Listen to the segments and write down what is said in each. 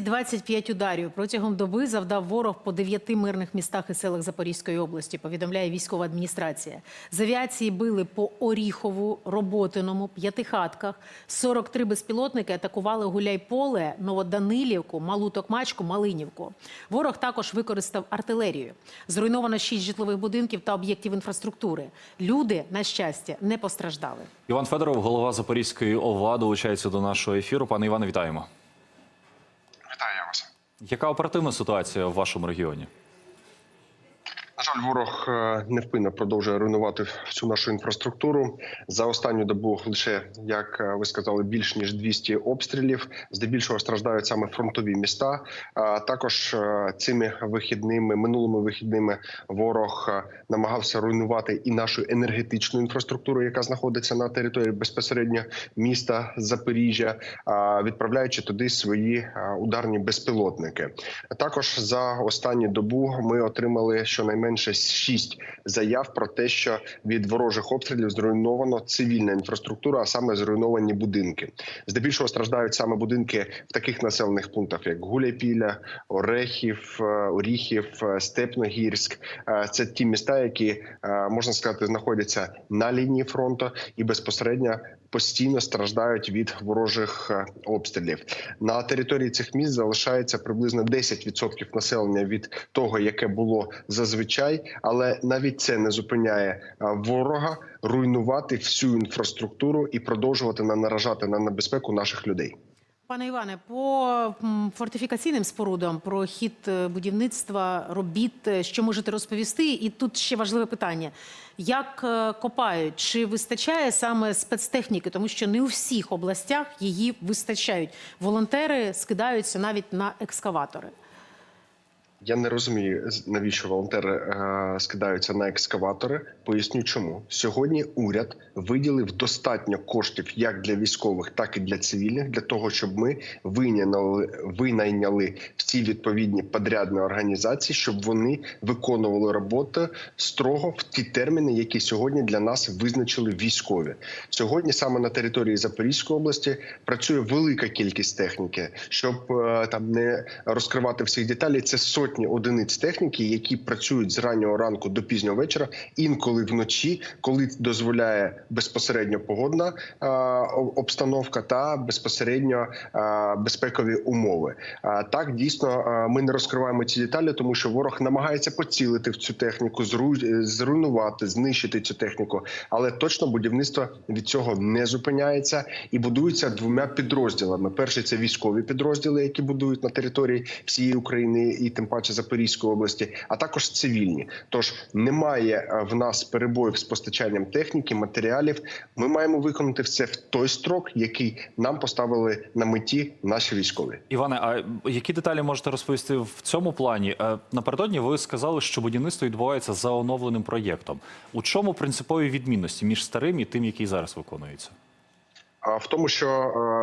225 ударів протягом доби завдав ворог по дев'яти мирних містах і селах Запорізької області. Повідомляє військова адміністрація. З авіації били по Оріхову, Роботиному, П'ятихатках. 43 безпілотники атакували Гуляйполе, Новоданилівку, Малу Токмачку, Малинівку. Ворог також використав артилерію. Зруйновано шість житлових будинків та об'єктів інфраструктури. Люди, на щастя, не постраждали. Іван Федоров, голова Запорізької ОВА, долучається до нашого ефіру. Пане Іване, вітаємо. Яка оперативна ситуація в вашому регіоні? На жаль, ворог е, невпинно продовжує руйнувати всю нашу інфраструктуру. За останню добу лише як е, ви сказали, більш ніж 200 обстрілів. Здебільшого страждають саме фронтові міста. А також е, цими вихідними минулими вихідними ворог намагався руйнувати і нашу енергетичну інфраструктуру, яка знаходиться на території безпосередньо міста Запоріжжя, відправляючи туди свої ударні безпілотники. Також за останню добу ми отримали щонайменше шість заяв про те, що від ворожих обстрілів зруйновано цивільна інфраструктура, а саме зруйновані будинки. Здебільшого страждають саме будинки в таких населених пунктах, як Гуляйпіля, Орехів, е, Оріхів, е, Степногірськ. Е, Це ті міста, які можна сказати знаходяться на лінії фронту і безпосередньо постійно страждають від ворожих е, обстрілів. На території цих міст залишається приблизно 10% населення від того, яке було зазвичай, але навіть це не зупиняє е, ворога руйнувати всю інфраструктуру і продовжувати на- наражати на небезпеку наших людей. Пане Іване, по фортифікаційним спорудам про хід е, будівництва робіт, е, що можете розповісти? І тут ще важливе питання: як е, копають? Чи вистачає саме спецтехніки? Тому що не у всіх областях її вистачають. Волонтери скидаються навіть на екскаватори. Я не розумію, навіщо волонтери е, скидаються на екскаватори. Поясню, чому сьогодні уряд виділив достатньо коштів як для військових, так і для цивільних, для того, щоб ми винайняли, винайняли всі відповідні подрядні організації, щоб вони виконували роботу строго в ті терміни, які сьогодні для нас визначили військові. Сьогодні саме на території Запорізької області працює велика кількість техніки, щоб е, там не розкривати всіх деталей. Це сотні одиниць техніки, які працюють з раннього ранку до пізнього вечора, інколи вночі, коли дозволяє безпосередньо погодна об- обстановка та безпосередньо е, безпекові умови. А так дійсно е, ми не розкриваємо ці деталі, тому що ворог намагається поцілити в цю техніку, зру- зруйнувати, знищити цю техніку. Але точно будівництво від цього не зупиняється і будується двома підрозділами. Перший це військові підрозділи, які будують на території всієї України і тим паче Запорізької області, а також цивільні. Тож немає е, в нас перебоїв з постачанням техніки, матеріалів. Ми маємо виконати все в той строк, який нам поставили на меті наші військові. Іване, а які деталі можете розповісти в цьому плані? Е, Напередодні ви сказали, що будівництво відбувається за оновленим проєктом. У чому принципові відмінності між старим і тим, який зараз виконується? В тому, що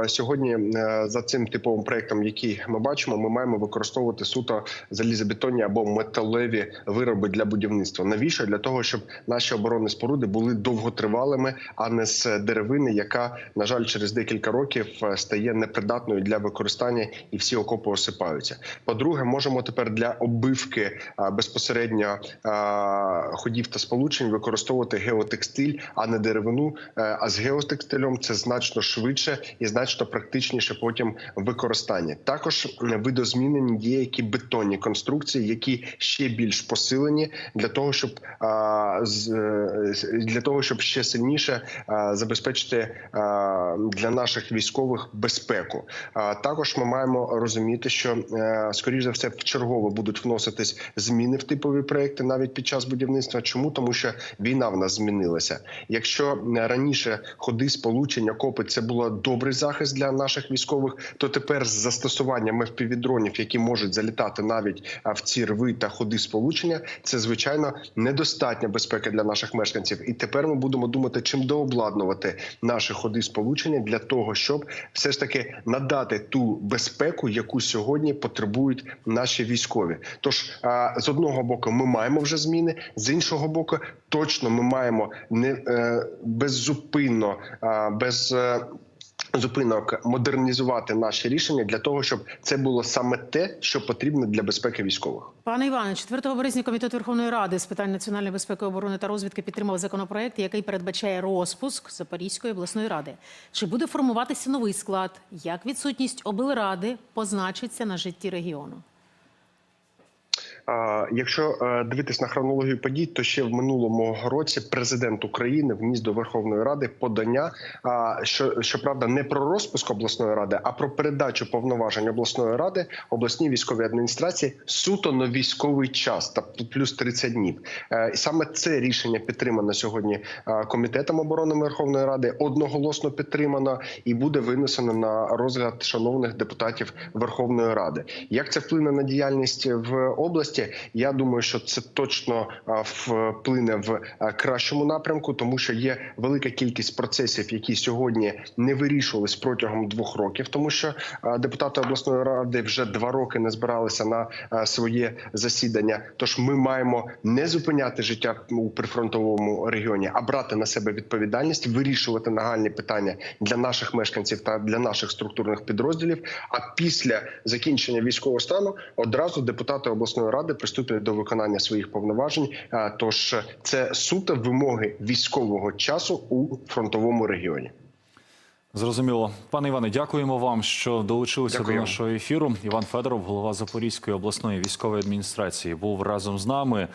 е, сьогодні е, за цим типовим проектом, який ми бачимо, ми маємо використовувати суто залізобетонні або металеві вироби для будівництва. Навіщо для того, щоб наші оборонні споруди були довготривалими, а не з деревини, яка на жаль через декілька років е, стає непридатною для використання, і всі окопи осипаються. По-друге, можемо тепер для оббивки безпосередньо ходів та сполучень використовувати геотекстиль, а не деревину. А з геотекстилем це значно швидше і значно практичніше потім використання. Також е, видозмінені є які бетонні конструкції, які ще більш посилені для того, щоб а, з, е, для того, щоб ще сильніше забезпечити для наших військових безпеку. А також ми маємо розуміти, що е, скоріш за все вчергово будуть вноситись зміни в типові проекти навіть під час будівництва. Чому тому, що війна в нас змінилася? Якщо е, раніше ходи сполучення копи це було добрий захист для наших військових, то тепер з застосуванням FPV-дронів, які можуть залітати навіть в ці рви та ходи сполучення, це звичайно недостатня безпека для наших мешканців. І тепер ми будемо думати, чим дообладнувати наші ходи сполучення для того, щоб все ж таки надати ту безпеку, яку сьогодні потребують наші військові. Тож з одного боку, ми маємо вже зміни, з іншого боку, точно ми маємо не е, беззупинно, без. Зупинок модернізувати наші рішення для того, щоб це було саме те, що потрібно для безпеки військових. Пане Іване, 4 березня Комітет Верховної Ради з питань національної безпеки, оборони та розвідки підтримав законопроект, який передбачає розпуск Запорізької обласної ради. Чи буде формуватися новий склад? Як відсутність облради позначиться на житті регіону? Якщо е, дивитись на хронологію подій, то ще в минулому році президент України вніс до Верховної Ради подання, що щоправда не про розпуск обласної ради, а про передачу повноважень обласної ради обласній військовій адміністрації суто на військовий час, та плюс 30 днів. Е, саме це рішення підтримано сьогодні е, комітетом оборони Верховної Ради, одноголосно підтримано і буде винесено на розгляд шановних депутатів Верховної Ради. Як це вплине на діяльність в області? Я думаю, що це точно вплине в кращому напрямку, тому що є велика кількість процесів, які сьогодні не вирішувались протягом двох років, тому що депутати обласної ради вже два роки не збиралися на своє засідання. Тож ми маємо не зупиняти життя у прифронтовому регіоні, а брати на себе відповідальність, вирішувати нагальні питання для наших мешканців та для наших структурних підрозділів. А після закінчення військового стану одразу депутати обласної ради приступлять до виконання своїх повноважень. Тож це суто вимоги військового часу у фронтовому регіоні. Зрозуміло, пане Іване, дякуємо вам, що долучилися Дякую. до нашого ефіру. Іван Федоров, голова Запорізької обласної військової адміністрації, був разом з нами.